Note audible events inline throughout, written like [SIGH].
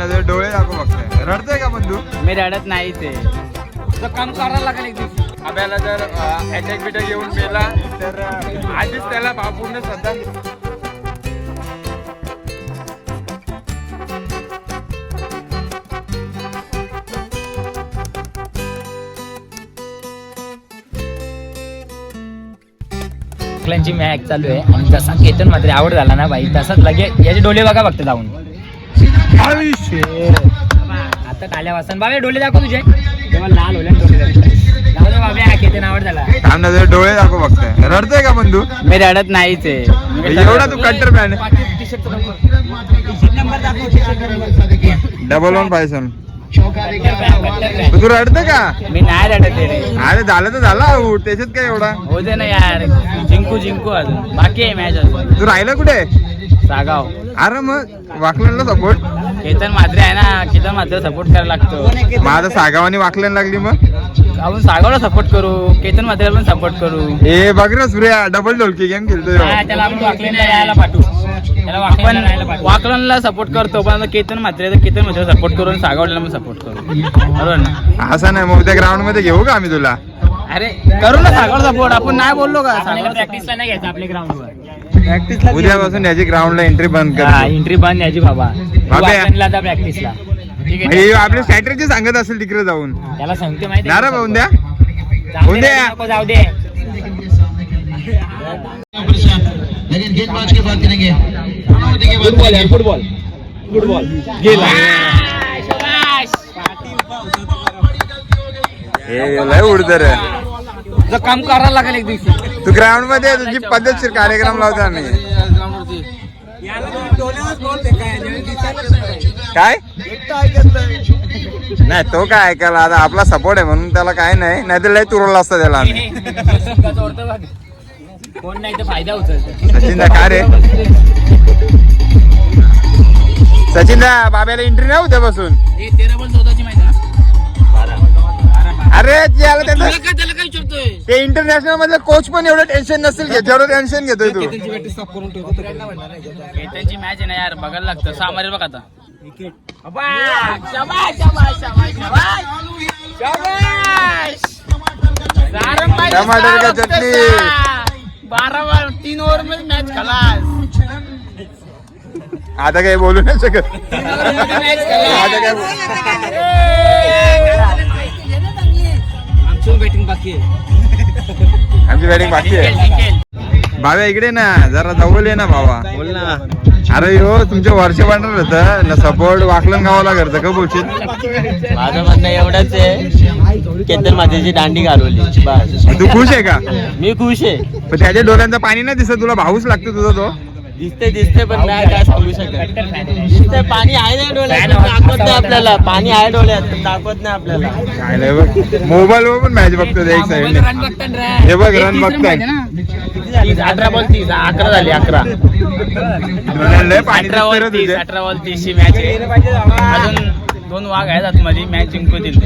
ना तुझे डोळे दाखव फक्त. रडतोय का बंधू? मी रडत नाही ते. काम करायला लागेल एक दिवशी. आपल्याला जर अटॅक बिटॅक येऊन मेला तर आधीच त्याला बापून सध्या मॅच चालू आहे. आणि जसा केतन मात्र आवड झाला ना बाई. तसाच लगे याचे डोले बघा फक्त जाऊन. आता टाल्या वासन. बाबा डोले दाखव तुझे. तेव्हा लाल होले डोले जाऊ दे बाबा केतन आवड झाला. थांब ना तुझे डोळे दाखव फक्त. रडतोय का बंधू? मी रडत नाही ते एवढा तू कंटर मॅन डबल वन पायसन तू रडतं का? मी नाही रडत आहे अरे झालं तर झालं आऊट त्याच्यात काय एवढा? हो दे ना यार. जिंकू जिंकू अजून. बाकी आहे मॅच अजून. तू राहिला कुठे? सागाव. अरे मग वाकल्याला सपोर्ट केतन मात्रे आहे ना केतन मात्र सपोर्ट करायला लागतो. माझा सागावानी वाकल्याला लागली मग? आपण सागावला सपोर्ट करू केतन मात्रेला पण सपोर्ट करू. ए बघ ना सूर्या डबल ढोलकी गेम खेळतोय हा, त्याला आपण वाकलेला यायला पाठवू. त्याला वाकलनला सपोर्ट करतो पण आता केतन मात्रे तर केतन मात्र सपोर्ट करू आणि सागावला पण सपोर्ट करू. बरोबर ना? असं नाही मग त्या ग्राउंडमध्ये घेऊ का आम्ही तुला? अरे करू ना सागावर सपोर्ट आपण नाही बोललो का? प्रॅक्टिसला नाही घ्यायचं आपल्या ग्राउंडवर उद्यापासून याची ग्राउंडला एंट्री बंद कर. एंट्री बंद याची बाबा. बाबा. प्रॅक्टिसला ठीक हे आहे आपली स्ट्रॅटेजी सांगत असेल तिकडे जाऊन. त्याला सांगते माहिती ना रे भाऊन द्या जाऊ दे उद्या. रे, नको जाऊ दे. लेकिन गेंदबाज की बात करेंगे की बात करेंगे फुटबॉल हे लय उडत रे. काम करायला लागेल एक दिवशी. तू ग्राउंडमध्ये तुझी पद्धतशीर कार्यक्रम लावता आम्ही. काय? नाही तो काय ऐकायला? आता आपला सपोर्ट आहे म्हणून त्याला काय नाही. नाही तर लय तुरवलं असतं त्याला आम्ही. कोण नाही तर फायदा उचलतो. सचिन दा काय रे? सचिन दा बाब्याला एंट्री नाही उद्या बसून. तेरा पण ना अरे त्याला त्याचं काय त्याला काय विचारतोय ते। इंटरनॅशनल मधले कोच पण एवढं टेन्शन नसेल घेत जेवढं टेन्शन घेतोय तू त्यांची मॅच आहे ना यार बघायला लागतं सहा मारेल बघ आता शाबास, शाबास, शाबास, शाबास, शाबास. शाबास. सारंगबाई टमाटर का सारंग चटणी. बारा बार तीन ओव्हर मध्ये मॅच खलास। आता काही बोलू नाही शकत. आता काय बोल- बॅटिंग बाकी आहे. आमची बॅटिंग बाकी आहे. भाव्या इकडे ना जरा जवळ ये ना भावा. बोल ना. अरे यो तुमच्या वर्ष पांढर होतं सपोर्ट वाकलन गावाला करतं का बोलशील? माझं म्हणणं एवढंच आहे केतन माझ्याची दांडी घालवली बस. तू खुश आहे का? मी खुश आहे. पण त्याच्या डोळ्यांचं पाणी नाही दिसत तुला भाऊच लागतो तुझा तो. दिसते दिसते पण नाही काय सांगू शकत दिसते पाणी आहे ना डोळ्यात? दाखवत नाही आपल्याला. पाणी आहे डोळ्यात दाखवत नाही आपल्याला. काय नाही बघ. मोबाईल वर पण मॅच बघतो ते एक साईड. हे बघ, रन तीस बघताय. तीस, अठरा बॉल तीस. अकरा झाली अकरा. अठरा बॉल तीस अठरा बॉल तीसची मॅच आहे. अजून दोन वाघ आहेत आतमध्ये मॅच जिंकू दिल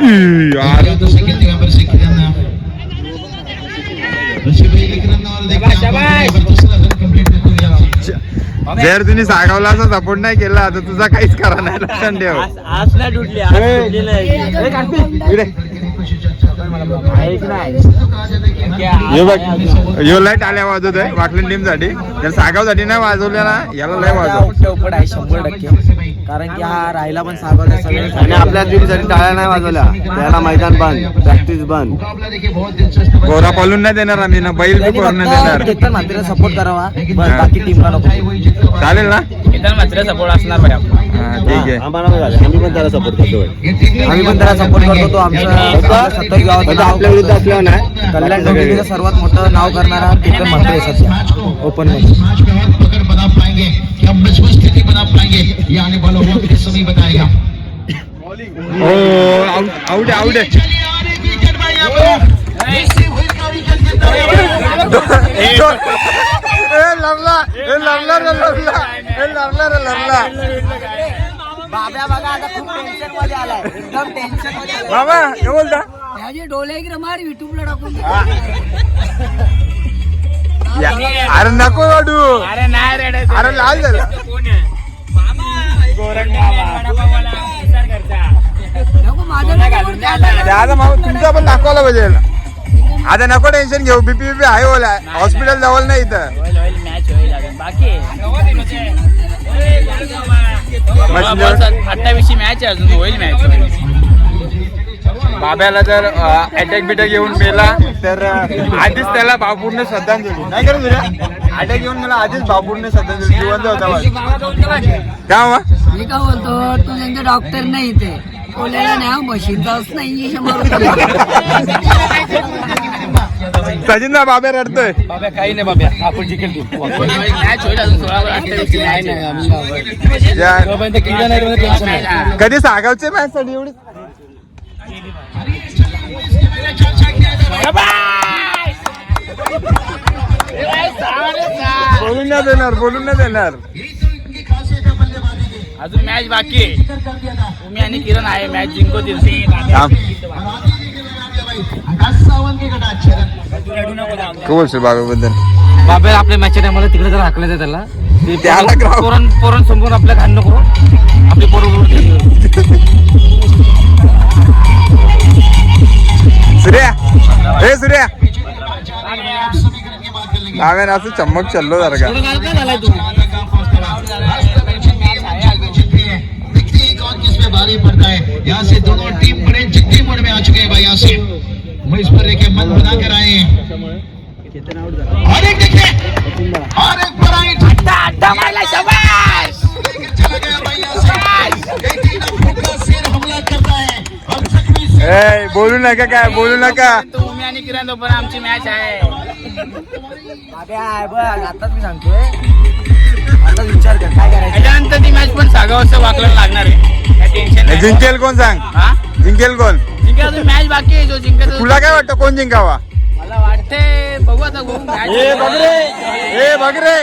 ई, यार. जर तुम्ही सागावला असा सपोर्ट नाही केला तर तुझा काहीच करा नाही. लक्षात ठेव. आज आज नाही तुटली बघ यो लय टाल्या वाजवतोय वाकलीन टीमसाठी जर सागावसाठी नाही वाजवल्या ना याला लय वाजव. चौपट आहे शंभर टक्के. कारण की हा राहिला पण सगळे आणि आपल्या टीमसाठी टाळ्या नाही वाजवल्या त्याला मैदान बंद प्रॅक्टिस बंद. गोरा पळून नाही देणार आम्ही ना बैल पळून नाही देणार. केतन मात्र सपोर्ट करावा. बाकी टीमला नको. चालेल ना? मात्र सपोर्ट असणार ठीक आहे. आम्हाला झालं आम्ही पण त्याला सपोर्ट करतो आम्ही पण त्याला सपोर्ट करतो. तो आमचं सत्तर गावात म्हणजे आपल्या विरुद्ध असल्यावर नाही कल्याण डोंबिवलीचं सर्वात मोठं नाव करणारा केतन मात्र आहे सध्या. ओपनमध्ये मैच में हाथ पकड़ बना पाएंगे या मजबूत स्थिति बना पाएंगे ये आने वाला वक्त के समय बताएगा हो आउट आउट चलिए आ रही विकेट भाई हुई के लढला. लढला लढला लढला लढला. बाब्या बघा आता खूप टेन्शनमध्ये आलाय. एकदम टेन्शनमध्ये आलाय. बाबा हे बोलता त्याचे डोळे की रमार युट्यूबला टाकून या- अरे नको वाढू अरे नाही रेड अरे लाल झाला. नको माझं नको करू, त्याला ते आता मग तुमचं पण दाखवायला पाहिजे आता नको टेन्शन घेऊ. बीपी बीपी आहे ओला हॉस्पिटल जवळ नाही इथं. होईल होईल मॅच होईल अजून. बाकी अठ्ठावीसची मॅच आहे अजून होईल मॅच बाब्याला जर अटॅक बिटॅक येऊन मेला तर आधीच त्याला भावपूर्ण श्रद्धांजली. नाही करू तुझ्या? अटॅक येऊन मला आधीच भावपूर्ण श्रद्धांजली. जिवंत होता हो? मी का बोलतो तू त्यांचे डॉक्टर नाही ते कोल्याला नाही मशीनचाच नाही [LAUGHS] सचिन ना बाब्या रडतोय मॅच होईल अजून सोळा अठ्ठावीसची मॅच ज्या- कधी सागावचे मॅच साठी एवढी? बोलून नाही देणार बोलून नाही देणार. अजून मॅच बाकी आहे. तुम्ही आणि किरण आहे मॅच जिंकवतील थांब. काय बोलशील बाब्याबद्दल बाबा आपल्या मॅच टायमाला तिकडे जर हाकलं त्याला ते त्याला पोरं- ग्राउंड- पोरां पोरां समोर आपल्या घाण नको आपली पोरं सूर्या. ए सूर्या. बाब्याने असं चम्मक चाललो जरा का. देखते हैं कौन किस पे भारी पड़ता है यहाँ से दोनों टीम बड़े जिद्दी मोड में आ चुके हैं भाई से वो इस पर लेके मन बना कर आए हैं और एक देखिए और एक पराइट चला गया भाई यहाँ से कई तीन फुट का सिर हमला करता है और जख्मी ए बोलू नका काय बोलू नका तुम्ही आणि किरण पण आमची मॅच आहे बाब्या आहे बघ आताच मी सांगतोय आता विचार कर काय करायचं त्याच्यानंतर ती मॅच पण वाकलं लागणार आहे काय टेन्शन नाही जिंकेल कोण सांग हा जिंकेल कोण? जिंकेल अजून मॅच बाकी आहे जो जिंकेल तुला काय वाटतं कोण जिंकावा? मला वाटते बघू आता बघू match. ए बघ रे. ए बघ रे.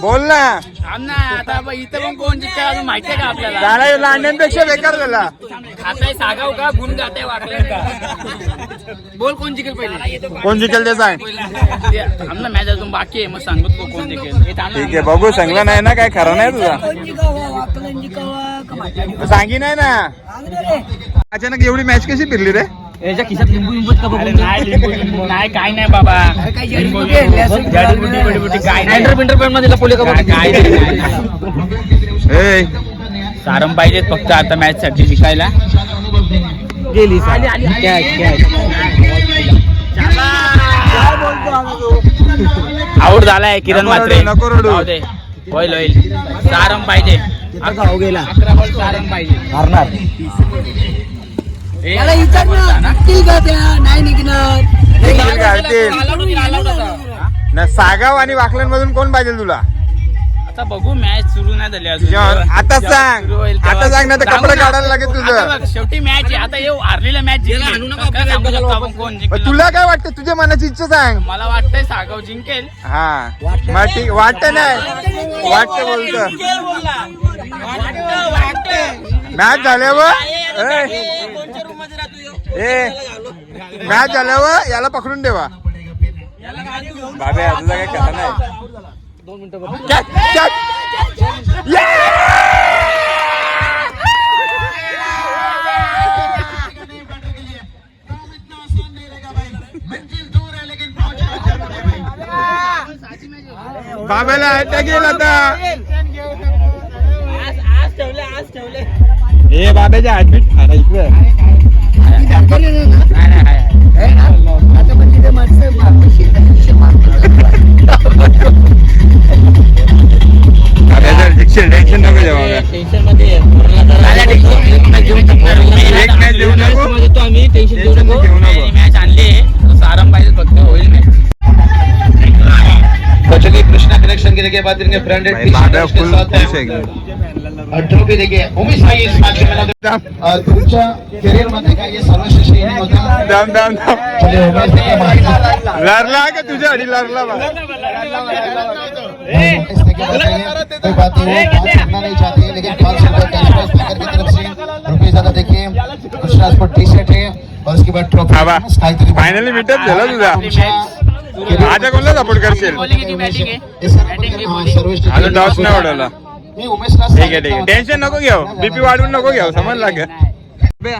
बोल ना. आता बघ इथं पण कोण जिंकेल अजून माहितीये का आपल्याला? त्याला लांड्यांपेक्षा बेकार झाला. खाताय सागाव का गुण गाताय का बोल कोण जिंकेल पहिले? कोण जिंकेल ते सांग. आमना मॅच अजून बाकी आहे मग सांगतो को- कोण जिंकेल. ठीक आहे बघू. सांगला नाही ना काय खरं नाही तुझा? सांगी नाही ना. अचानक एवढी मॅच कशी फिरली रे? याच्या खिशात लिंबू लिंबू का बघून? नाही काय नाही बाबा. काय नाही. पॉईंटमध्ये पोले का काय- सारंग पाहिजेत फक्त आता मॅच साठी जिंकायला. गेली आऊट झालाय किरण मात्रे. होईल होईल. सारंग पाहिजे. गेला. हारणार नाही निघणार. ना सागाव आणि वाकल्यांमधून कोण पाहिजे तुला? आता बघू मॅच सुरू नाही झाली अजून. आता जेव्हा सांग. सुरू होईल तेव्हा- आता सांग ना तर कपडे. काढायला लागेल तुझं. आता बघ, शेवटी मॅच आहे. आता येऊ हारलेला मॅच जिंकली. कोण तुला काय वाटतं? तुझ्या मनाची इच्छा सांग. मला वाटतंय सागाव जिंकेल. हा. मग ठीक वाटत नाही वाटत बोलत. मॅच झाल्यावर? ए, ए मॅच झाल्यावर याला पकडून ठेवा बाबे तुझा काय करा नाही? कॅच. बाबाला अटॅक येईल आता. ए बाबाच्या हार्टबीट अरे के बात करेंगे ब्रांडेड खुश आहे और ट्रॉफी देखिए उमेश भाई इस मैच में दाम तुमच्या करिअर मध्ये काय हे सर्वश्रेष्ठ इनिंग होता। दाम दाम लरला का तुझ्या आधी लरला बा कोई बात। नहीं वो नहीं चाहती लेकिन पाँच सौ रुपए कैश की तरफ़ से रुपये ज़्यादा देखिए कृष्णा स्पोर्ट टी शर्ट है और उसके बाद ट्रॉफी फायनली मीटअप झाला तुझा आता कोणला सपोर्ट करशील? बॉलिंग किती बॅटिंग आहे सर्वश्रेष्ठ अजून टॉस नाही उमेशला ठीक आहे ठीक आहे. टेन्शन नको घेऊ. बीपी वाढवून नको घेऊ. समजला का बाब्या,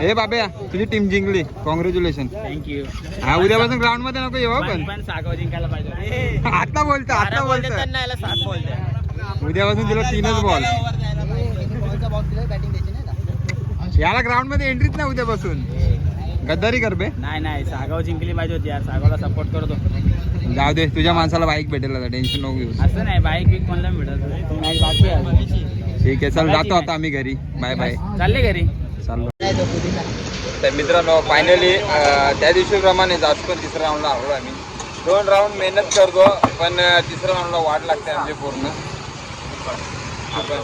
ए बाब्या तुझी टीम जिंकली. कॉंग्रॅच्युलेशन थँक्यू हा उद्यापासून ग्राउंडमध्ये नको येऊ पण पण सागाव जिंकायला पाहिजे [LAUGHS] आता बोलतो आता बोलतो त्यांना याला सात बोलते. उद्यापासून तुला तीनच बॉल याला ग्राउंडमध्ये एंट्रीच नाही उद्यापासून. गद्दारी कर बे. नाही नाही सागाव जिंकली पाहिजे होती यार. सागावला सपोर्ट करतो. जाऊ दे तुझ्या माणसाला बाईक भेटेल आता टेन्शन नको घेऊ असं नाही बाईक बिक कोणाला मिळत मॅच बाकी आहे. ठीक आहे चल जातो आता आम्ही घरी. बाय बाय चालले घरी. चाललो. तर मित्रांनो फायनली त्या दिवशीप्रमाणे जास्त पण तिसऱ्या राऊंडला हरलो आम्ही. दोन राऊंड मेहनत करतो पण तिसऱ्या राऊंडला वाट लागते आमची पूर्ण. आपण.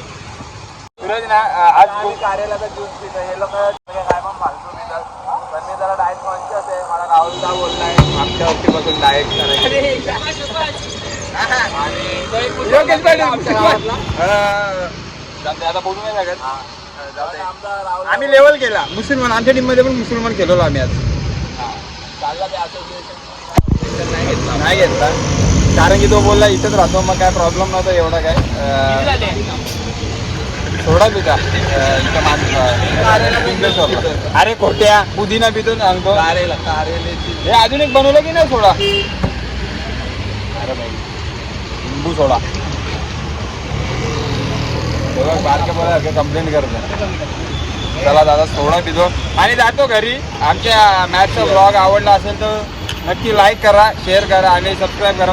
सूरज ना आज कार्यालयाचा ज्यूस पितो हे लोक काय पण फालतू पितात पण मी जरा डाएट कॉन्शियस आहे. मला राहुल दा बोललाय आमच्या करायचं आणि योगेश आता बोलू नाही लागत. जाऊ दे. आम्ही लेवल केला. मुसलमान आमच्या टीममध्ये पण मुसलमान खेळलो आम्ही आज. नाही घेतला. कारण की तो बोलला इथेच राहतो मग काय प्रॉब्लेम नव्हता एवढा काय. थोडा पिता इथं पिंपळेश्वरला. अरे खोट्या. पुदिना पितो सांगतो हे अजून एक बनवलं की नाही सोडा? अरे भाई लिंबू सोडा. तेव्हा बारके बोला कंप्लेंट करतो चला दादा सोडा पितो. आणि जातो घरी. आमच्या मॅचचा ब्लॉग आवडला असेल तर नक्की लाईक करा शेअर करा आणि सबस्क्राईब करा.